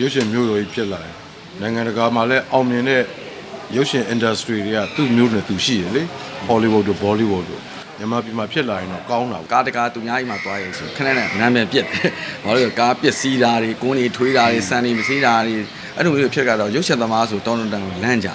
ရုပ်ရှင်မျိုးတော်ကြီးဖြစ်လာတယ်နိုင်ငံတကာမှာလည်းအောင်မြင်တဲ့ရုပ်ရှင် industry တွေကသူ့မျိုးနဲ့သူရှိရလေ Hollywood တို့ Bollywood တို့မြန်မာပြည်မှာဖြစ်လာရင်တော့ကောင်းတာပေါ့ကားတကားသူများအိမ်မှာသွားရဲဆိုခဏနဲ့နာမည်ပြက်တယ်ဘာလို့လဲကားပစ္စည်းတာတွေကိုင်းနေထွေးတာတွေစံနေမစည်းတာတွေအဲ့လိုမျိုးဖြစ်ကြတော့ရုပ်ရှင်သမားဆိုတောင်းတန်ကိုလန့်ကြ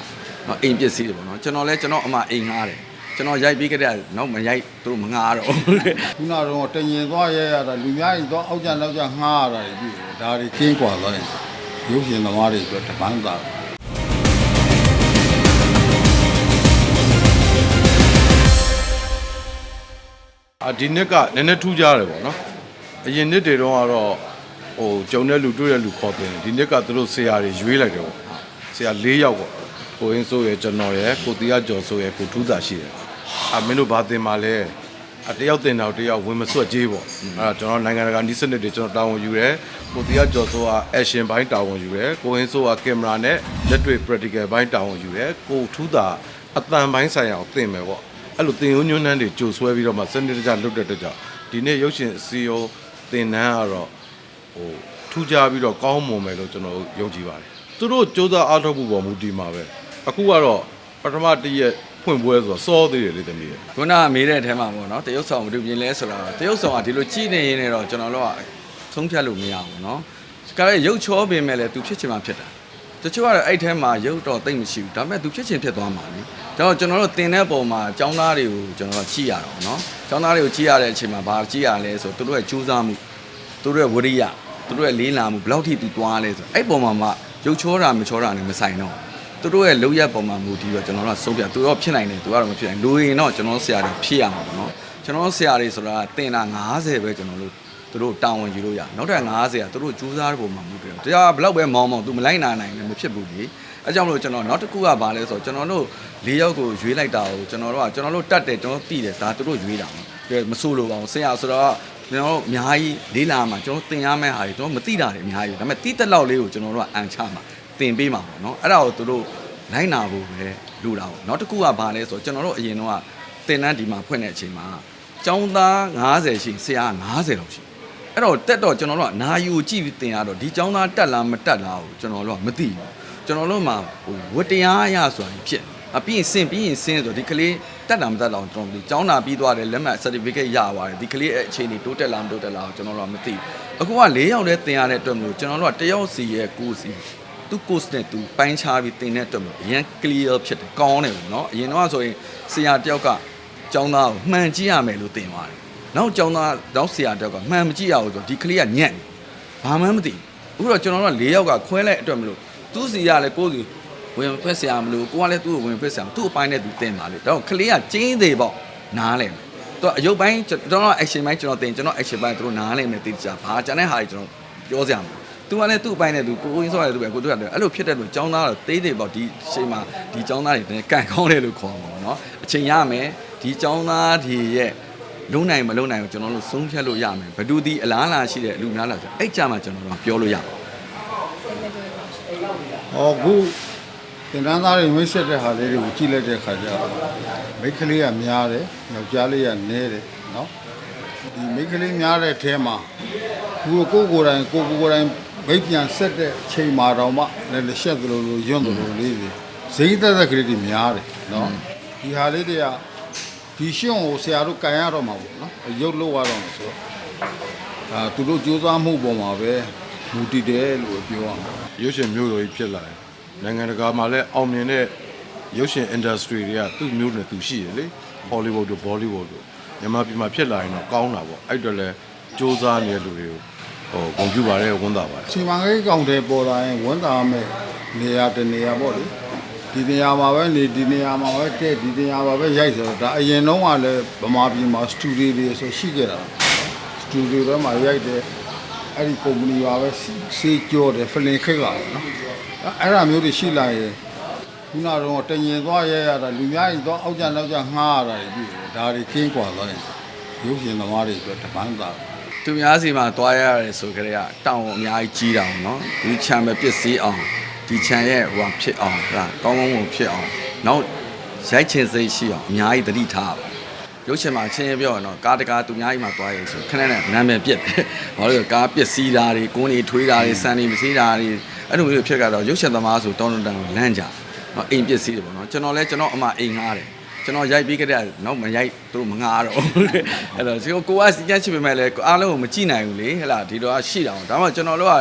နော်အိမ်ပစ္စည်းတွေပေါ့နော်ကျွန်တော်လဲကျွန်တော်အမအိမ်ငှားတယ်ကျွန်တော်ရိုက်ပြီးကြတဲ့နောက်မရိုက်သူတို့မငှားတော့ဘူးခုနကတော့တညင်သွားရဲရတာလူများကြီးသွားအောက်ကြနောက်ကြငှားရတာတွေပြီဒါတွေကင်းကွာသွားရင် ရုပ်ရှင်သမားတွေအတွက်တပန်းသားအာဒီနှစ်ကနည်းနည်းထူးခြားတယ်ပေါ့နော်အရင်နှစ်တွေတုန်းကတော့ဟိုကြုံတဲ့လူတွေ့တဲ့လူခေါ်တင်တယ်ဒီနှစ်ကသူတို့ဆရာတွေရွေးလိုက်တယ်ပေါ့ဆရာ၄ယောက်ပေါ့ကိုရင်းစိုးရယ်ကျွန်တော်ရယ်ကိုတီးရကျော်စိုးရယ်ကိုထူးသာရှိတယ်အာမင်းတို့ဘာတင်ပါလဲအ တယောက်တင်တော့တယောက်ဝင်မစွတ်ကြေးပေါ့အဲ့ဒါကျွန်တော်နိုင်ငံတကာနီးစနစ်တွေကျွန်တော်တာဝန်ယူတယ်ကိုတီးရကျော်စိုးက action ဘိုင်းတာဝန်ယူတယ်ကိုရင်းစိုးကကင်မရာနဲ့လက်တွေ့ practical ဘိုင်းတာဝန်ယူတယ်ကိုထူးသာအတန်ဘိုင်းဆိုင်ရာကိုတင်မယ်ပေါ့အဲ့လိုတင်ယုံညွန်းနှန်းတွေကြိုဆွဲပြီးတော့မှစနစ်တကျလွတ်တဲ့အတွက်ကြောင့်ဒီနေ့ရုပ်ရှင်အစည်းအရုံးတင်နန်းကတော့ဟိုထူးခြားပြီးတော့ကောင်းမွန်မယ်လို့ကျွန်တော်ယုံကြည်ပါတယ်သူတို့စ조사အားထုတ်မှုပေါ်မူတည်မှာပဲအခုကတော့ပထမတစ်ရက် ဖွင့်ပွဲဆိုတော့စောသေးတယ်လေတမီးရဲ့ခုနကမေးတဲ့အထဲမှာပေါ့နော်တရုတ်ဆောင်ဘယ်လိုပြင်လဲဆိုတာတရုတ်ဆောင်ကဒီလိုကြည့်နေရင်းနဲ့တော့ကျွန်တော်တို့ကသုံးဖြတ်လို့မရဘူးနော်ကဲရုပ်ချောပင်မဲ့လေသူဖြစ်ချင်မှဖြစ်တာတချို့ကတော့အဲ့ထဲမှာရုပ်တော့တိတ်မရှိဘူးဒါပေမဲ့သူဖြစ်ချင်ဖြစ်သွားမှာလေဒါတော့ကျွန်တော်တို့တင်တဲ့ပုံမှာចောင်းသားတွေကိုကျွန်တော်တို့ကြည့်ရတော့နော်ចောင်းသားတွေကိုကြည့်ရတဲ့အချိန်မှာဘာကြည့်ရလဲဆိုသူတို့ရဲ့ကြိုးစားမှုသူတို့ရဲ့ဝရိယသူတို့ရဲ့လေးလာမှုဘယ်လောက်ထိသူသွားလဲဆိုအဲ့ပုံမှာမှရုပ်ချောတာမချောတာနဲ့မဆိုင်တော့ဘူး သူတို့ရဲ့လောက်ရပုံမှာမူတည်ပြီးတော့ကျွန်တော်တို့ကဆုံးဖြတ်သူတို့ဖြစ်နိုင်တယ်သူကတော့မဖြစ်နိုင်လူရင်တော့ကျွန်တော်တို့ဆရာတွေဖြစ်ရမှာပေါ့နော်ကျွန်တော်တို့ဆရာတွေဆိုတာတင်တာ90ပဲကျွန်တော်တို့သူတို့တာဝန်ယူလို့ရနောက်ထပ်90ကသူတို့ကြိုးစားတဲ့ပုံမှာမူတည်တယ်တရားဘယ်လောက်ပဲမောင်းမောင်းသူမလိုက်နာနိုင်လည်းမဖြစ်ဘူးလေအဲကြောင့်မလို့ကျွန်တော်နောက်တစ်ခုကဘာလဲဆိုတော့ကျွန်တော်တို့၄ယောက်ကိုရွေးလိုက်တာကိုကျွန်တော်တို့ကကျွန်တော်တို့တတ်တယ်ကျွန်တော်သိတယ်ဒါသူတို့ရွေးတာမှာမဆိုးလို့ပါဘူးဆရာဆိုတော့ကျွန်တော်တို့အများကြီးလေးလာမှာကျွန်တော်သင်ရမယ့်ဟာတွေကျွန်တော်မသိတာတွေအများကြီးဒါပေမဲ့တိတက်လောက်လေးကိုကျွန်တော်တို့ကအန်ချမှာ သင်ပေးမှာပေါ့နော်အဲ့ဒါကိုသူတို့လိုက်နာဖို့ပဲလူတာပေါ့နောက်တစ်ခုကဘာလဲဆိုတော့ကျွန်တော်တို့အရင်တော့တင်တန်းဒီမှာဖွင့်တဲ့အချိန်မှာကျောင်းသား90ရှိဆရာ90လောက်ရှိအဲ့တော့တက်တော့ကျွန်တော်တို့ကနာယူကိုကြည့်ပြီးတင်ရတော့ဒီကျောင်းသားတက်လားမတက်လားကိုကျွန်တော်တို့ကမသိဘူးကျွန်တော်တို့မှာဟိုဝတ္တရားအရဆိုတာကြီးဖြစ်အပြီးရင်စင်ပြီးရင်စင်ဆိုဒီကလေးတက်တာမတက်တော့ကျွန်တော်မသိကျောင်းသားပြီးသွားတယ်လက်မှတ် certificate ရပါတယ်ဒီကလေးရဲ့အခြေအနေတိုးတက်လားမတိုးတက်လားကိုကျွန်တော်တို့ကမသိဘူးအခုက၄ယောက်တည်းတင်ရတဲ့အတွက်မလို့ကျွန်တော်တို့ကတယောက်စီရဲ့ကိုယ်စီ သူ course နဲ့သူပိုင်းခြားပြီးသင်တဲ့အတွက်အရင် clear ဖြစ်တယ်ကောင်းတယ်ပေါ့နော်အရင်တော့ဆိုရင်ဆရာတယောက်ကကျောင်းသားကိုမှန်ကြည့်ရမယ်လို့သင်ပါတယ်နောက်ကျောင်းသားနောက်ဆရာတယောက်ကမှန်မကြည့်ရဘူးဆိုဒီကလေးကညံ့တယ်ဘာမှမသိဘူးအခုတော့ကျွန်တော်တို့က၄ယောက်ကခွဲလိုက်အတွက်မလို့သူစီရလဲကိုယ်စီဝင်ဖက်ဆရာမလို့ကိုကလည်းသူ့ကိုဝင်ဖက်ဆရာသူ့အပိုင်းနဲ့သူသင်ပါလေတော့ကလေးကကျင်းသေးပေါ့နားလဲမယ်တော့အယုတ်ပိုင်းကျွန်တော် action ပိုင်းကျွန်တော်သင်ကျွန်တော် action ပိုင်းသူတို့နားလဲမယ်သိကြဘာကျန်တဲ့ဟာတွေကျွန်တော်ပြောစရာမလို သူကလည်းသူ့အပိုင်းနဲ့သူကိုကိုရင်းစောရတယ်သူပဲကိုတို့ရတယ်အဲ့လိုဖြစ်တဲ့လို့ចောင်းသားတော့တေးသေးပေါ့ဒီအချိန်မှာဒီចောင်းသားတွေတည်းကန်ကောင်းတယ်လို့ခေါ်မှာပေါ့နော်အချိန်ရမယ်ဒီចောင်းသားတွေရဲ့လုံးနိုင်မလုံးနိုင်ကိုကျွန်တော်တို့ဆုံးဖြတ်လို့ရမယ်ဘယ်သူဒီအလားအလာရှိတဲ့အလူများလားဆိုအဲ့ကြမှာကျွန်တော်တို့ပြောလို့ရပါ ဟောခုတင်တန်းသားတွေမိတ်ဆက်တဲ့ဟာလေးတွေကိုကြည့်လိုက်တဲ့ခါကျတော့မိတ်ကလေးကများတယ်ယောက်ျားလေးကနည်းတယ်နော်ဒီမိတ်ကလေးများတဲ့အထဲမှာခုကိုကိုယ်တိုင်ကိုကိုယ်တိုင် မိတ်ပြန်ဆက်တဲ့ချိန်မှာတော့မှလည်းလက်ရှက်သလိုလိုယွန့်သလိုလေးတွေဇိမ့်သက်သက်ကလေးတွေများတယ်နော်ဒီဟာလေးတွေကဒီရှင်းကိုဆရာတို့ကန်ရတော့မှာပေါ့နော်ရုပ်လို့ရတော့မှာဆိုတော့အာသူတို့ကြိုးစားမှုပေါ်မှာပဲမူတည်တယ်လို့ပြောရမှာရုပ်ရှင်မျိုးတော်ကြီးဖြစ်လာတယ်နိုင်ငံတကာမှာလည်းအောင်မြင်တဲ့ရုပ်ရှင် industry တွေကသူ့မျိုးနဲ့သူရှိရလေ Hollywood တို့ Bollywood တို့မြန်မာပြည်မှာဖြစ်လာရင်တော့ကောင်းတာပေါ့အဲ့အတော့လဲစ조사နေတဲ့လူတွေကို ဟိုဂုဏ်ပြုပါတယ်ဝန်တာပါတယ်စီမံကိန်းကောင်တယ်ပေါ်လာရင်ဝန်တာမဲ့နေရာတနေရာပေါ့လေဒီနေရာမှာပဲနေဒီနေရာမှာပဲတဲ့ဒီနေရာမှာပဲရိုက်ဆိုတော့ဒါအရင်တော့ကလည်းဗမာပြည်မှာစတူဒီယိုတွေဆိုရှိခဲ့တာစတူဒီယိုထဲမှာရိုက်တယ်အဲ့ဒီကုမ္ပဏီပါပဲစေးကြောတယ်ဖလင်ခက်ကပေါ့နော်အဲ့ဒါမျိုးတွေရှိလာရင်ခုနကတော့တညင်သွားရဲရတာလူများကြီးသွားအောက်ကြနောက်ကြငှားရတာတွေပြီးတယ်ဒါတွေကင်းကွာသွားရင်ရုပ်ရှင်သမားတွေအတွက်တပန်းသား သူများစီမှာတွားရရတယ်ဆိုကြတဲ့ကတောင်းအများကြီးကြီးတာပေါ့နော်ဒီခြံပဲပစ္စည်းအောင်ဒီခြံရဲ့ဟိုဟာဖြစ်အောင်ဟာကောင်းကောင်းကိုဖြစ်အောင်နောက်ရိုက်ချင်စိတ်ရှိအောင်အများကြီးတတိထားပါရုပ်ရှင်မှာချင်းချင်းပြောရတော့ကားတကားသူများကြီးမှာသွားရင်ဆိုခဏနဲ့နာမည်ပြက်တယ်ဘာလို့လဲကားပျက်စီးတာတွေကိုင်းနေထွေးတာတွေစံနေမစီးတာတွေအဲ့လိုမျိုးဖြစ်ကြတော့ရုပ်ရှင်သမားဆိုတောင်းတန်လန့်ကြနော်အိမ်ပျက်စီးတယ်ပေါ့နော်ကျွန်တော်လဲကျွန်တော်အမအိမ်ငားတယ် ကျွန်တော်ရိုက်ပြီးကြတဲ့နောက်မရိုက်သူတို့မငားတော့အဲ့တော့ဒီကိုကစီကန်းချစ်ပေမဲ့လည်းအားလုံးကိုမကြည့်နိုင်ဘူးလေဟဲ့လားဒီတော့ရှိတာဒါမှကျွန်တော်တို့က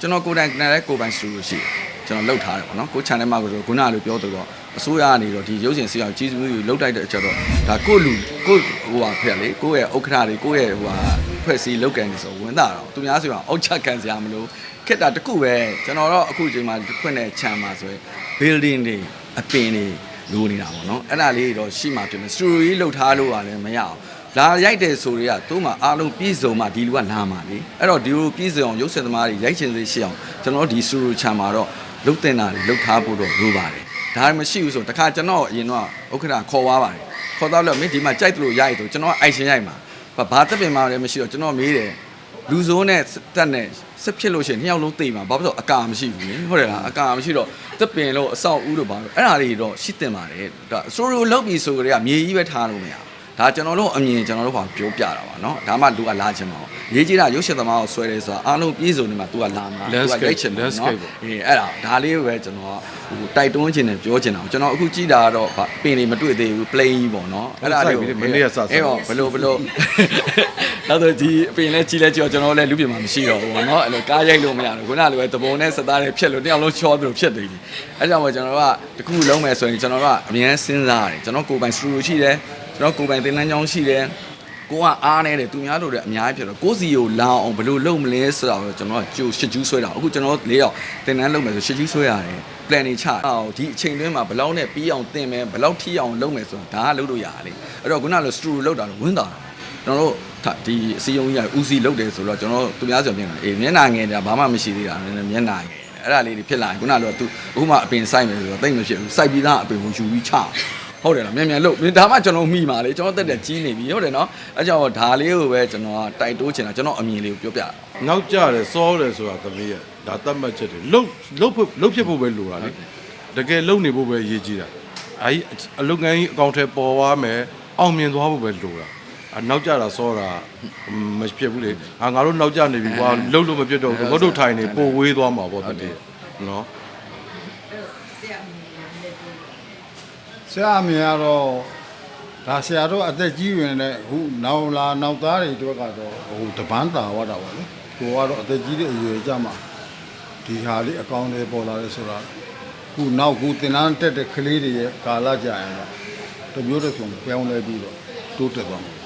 ကျွန်တော်ကိုယ်တိုင်ကလည်းကိုယ်ပိုင်စတူဒီယိုရှိတယ်ကျွန်တော်လှုပ်ထားတယ်ပေါ့နော်ကို channel မှာကိုဆိုခုနကလိုပြောတော့အစိုးရကနေတော့ဒီရုပ်ရှင်စီအောင်ကြီးစုကြီးလှုပ်တိုက်တဲ့အချက်တော့ဒါကိုလူကိုဟိုဟာဖြစ်လေကိုရဲ့ဥက္ခရာတွေကိုရဲ့ဟိုဟာဖွဲ့စည်းလုပ်ကန်နေဆိုဝင်တာတော့သူများဆိုအောင်အောက်ချက်ခံစရာမလိုခက်တာတခုပဲကျွန်တော်တော့အခုချိန်မှာဖွင့်တဲ့ channel မှာဆိုရင် building တွေအပင်တွေ လိုနေတာပေါ့နော်အဲ့ဒါလေးတော့ရှိမှဖြစ်မယ်စတူဒီယိုလှုပ်ထားလို့ကလည်းမရအောင်လာရိုက်တယ်ဆိုတွေကသူ့မှာအားလုံးပြည့်စုံမှဒီလူကလာမှာလေအဲ့တော့ဒီလိုပြည့်စုံအောင်ရုပ်ရှင်သမားတွေရိုက်ချင်စေရှိအောင်ကျွန်တော်တို့ဒီစတူဒီယို channel မှာတော့လုတ်တင်တာတွေလုတ်ထားဖို့တော့လိုပါတယ်ဒါမရှိဘူးဆိုတခါကျွန်တော်အရင်တော့ဥက္ကဋ္ဌခေါ်သွားပါတယ်ခေါ်သွားလို့မင်းဒီမှာကြိုက်တယ်လို့ရိုက်တယ်ကျွန်တော်အိုက်ရှင်ရိုက်မှာဘာဘာတက်ပင်မှလည်းမရှိတော့ကျွန်တော်မေးတယ် လူစိုးနဲ့တက်နဲ့ဆက်ဖြစ်လို့ရှိရင်နှစ်ယောက်လုံးသိမှာဘာဖြစ်လို့အကာမရှိဘူးလေဟုတ်တယ်လားအကာမရှိတော့တက်ပင်လို့အဆောက်ဦးလို့ဘာလို့အဲ့ဒါတွေတော့ရှိတင်ပါတယ်ဒါစတိုရီကိုလုပ်ပြီးဆိုကြတဲ့ကမြေကြီးပဲထားလို့မရဘူးဒါကျွန်တော်တို့အမြင်ကျွန်တော်တို့ကပြောပြတာပါเนาะဒါမှလူကလာချင်မှာ ရေးကြီးတာရုပ်ရှင်သမားကိုဆွဲတယ်ဆိုတာအားလုံးပြည့်စုံနေမှာ तू ကလာမှာ तू ကရိုက်ချင်တယ်နော်အေးအဲ့ဒါဒါလေးပဲကျွန်တော်ဟိုတိုက်တွန်းခြင်းနဲ့ပြောခြင်းတာကျွန်တော်အခုကြည့်တာတော့ပင်တွေမတွေ့သေးဘူး plain ကြီးပေါ့နော်အဲ့ဒါလေးမနေ့ကစစအေးပေါ့ဘလို့ဘလို့နောက်တော့ဒီအပင်လည်းကြီးလဲကြော်ကျွန်တော်လည်းလူပြင်မှာမရှိတော့ဘူးပေါ့နော်အဲ့လိုကားရိုက်လို့မရတော့ခုနလိုပဲတပုံနဲ့စသားတွေဖြက်လို့တယောက်လုံးချောသလိုဖြက်သေးတယ်အဲ့ကြောင့်မို့ကျွန်တော်ကတခုလုံးမယ်ဆိုရင်ကျွန်တော်ကအများစဉ်းစားရတယ်ကျွန်တော်ကိုယ်ပိုင်စတူဒီယိုရှိတယ်ကျွန်တော်ကိုယ်ပိုင်သင်တန်းကျောင်းရှိတယ် ကိုကအားနေတယ်သူများတို့လည်းအများကြီးဖြစ်တော့ကိုစီကိုလောင်းအောင်ဘယ်လိုလုပ်မလဲဆိုတော့ကျွန်တော်ကကြိုရှစ်ကျူးဆွဲတာအခုကျွန်တော်၄ယောက်တင်တန်းလုပ်မယ်ဆိုရှစ်ကျူးဆွဲရတယ် plan တွေချအောင်ဒီအချိန်တွင်းမှာဘယ်လောက်နဲ့ပြီးအောင်တင်မယ်ဘယ်လောက်ထိအောင်လုပ်မယ်ဆိုတာဒါကလုပ်လို့ရတယ်လေအဲ့တော့ခုနကလိုစတူဒီလုပ်တာတော့ဝင်းတာကျွန်တော်တို့ဒီအစည်းအရုံးကြီးကဦးစီးလုပ်တယ်ဆိုတော့ကျွန်တော်သူများဆိုပြင်တယ်အေးမျက်နာငယ်တာဘာမှမရှိသေးတာနည်းနည်းမျက်နာငယ်အဲ့ဒါလေးတွေဖြစ်လာရင်ခုနကလိုသူအခုမှအပင်စိုက်မယ်ဆိုတော့တိတ်မဖြစ်ဘူးစိုက်ပြီးသားအပင်ကိုယူပြီးချ ဟုတ်တယ်နော်မြန်မြန်လို့ဒါမှကျွန်တော်မိပါလေကျွန်တော်တက်တက်ကြီးနေပြီဟုတ်တယ်နော်အဲကြောင့်ဒါလေးကိုပဲကျွန်တော်ကတိုက်တိုးချင်တာကျွန်တော်အမြင်လေးကိုပြောပြတာနောက်ကြတယ်စောတယ်ဆိုတာသမီးရဲ့ဒါတတ်မှတ်ချက်တွေလှုပ်လှုပ်ဖို့လှုပ်ဖြစ်ဖို့ပဲလိုတာလေတကယ်လှုပ်နေဖို့ပဲအရေးကြီးတာအဲဒီအလုပ်ငန်းကြီးအကောင့်ထဲပေါ်သွားမယ်အောင်မြင်သွားဖို့ပဲလိုတာအနောက်ကြတာစောတာမဖြစ်ဘူးလေအာငါတို့နောက်ကြနေပြီကွာလှုပ်လို့မဖြစ်တော့ဘူးငါတို့ထိုင်နေပိုဝေးသွားမှာပေါ့တတိနော် ဆရာအမေကတော့ဒါဆရာတို့အသက်ကြီးဝင်တဲ့အခုနောက်လာနောက်သားတွေအတွက်ကတော့ဟိုတပန်းတာဝတာပါလေကိုကတော့အသက်ကြီးတဲ့အရွယ်ကြမှာဒီဟာလေးအကောင့်လေးပေါ်လာတယ်ဆိုတာခုနောက်ခုတင်တန်းတက်တဲ့ကလေးတွေရဲ့ကာလကြာရင်တော့တစ်မျိုးတစ်စုံပြောင်းလဲပြီးတော့တိုးတက်သွားမှာ